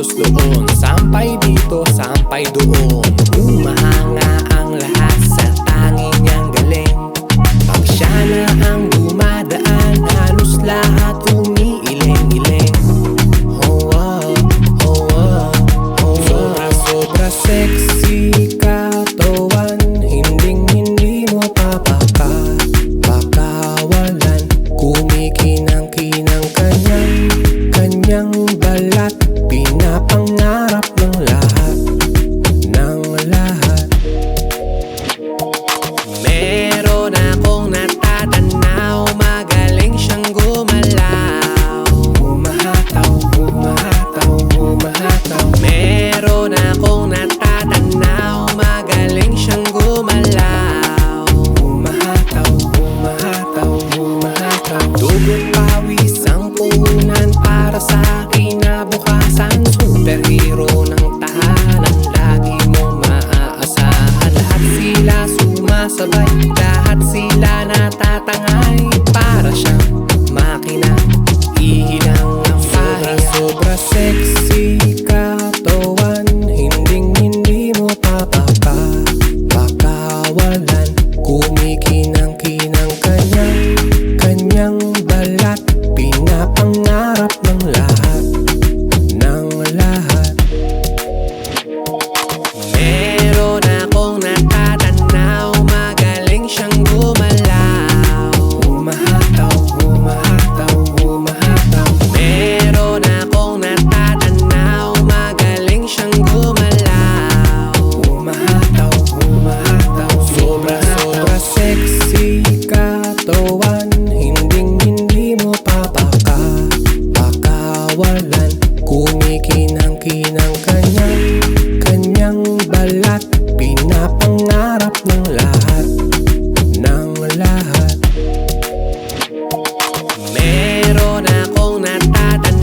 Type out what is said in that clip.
agos doon. Sampay dito, sampay doon. Sugot pawis ang punan para sa akin na bukasan Superhero ng tahanan, lagi mo maaasahan. Lahat sila sumasabay, lahat sila natatangay. Para siyang makina, ihilang ang Sobra, sobra sexy. Pinapangarap ng lahat Ng lahat. Meron akong natatanaw Magaling siyang gumalaw. Humahataw, humahataw, humahataw. Meron akong natatanaw Magaling siyang gumalaw. Humahataw, humahataw. Sobra, sobra sexy. kawalan Kumikinang-kinang kanyang Kanyang balat. Pinapangarap ng lahat Ng lahat. Meron akong natatanda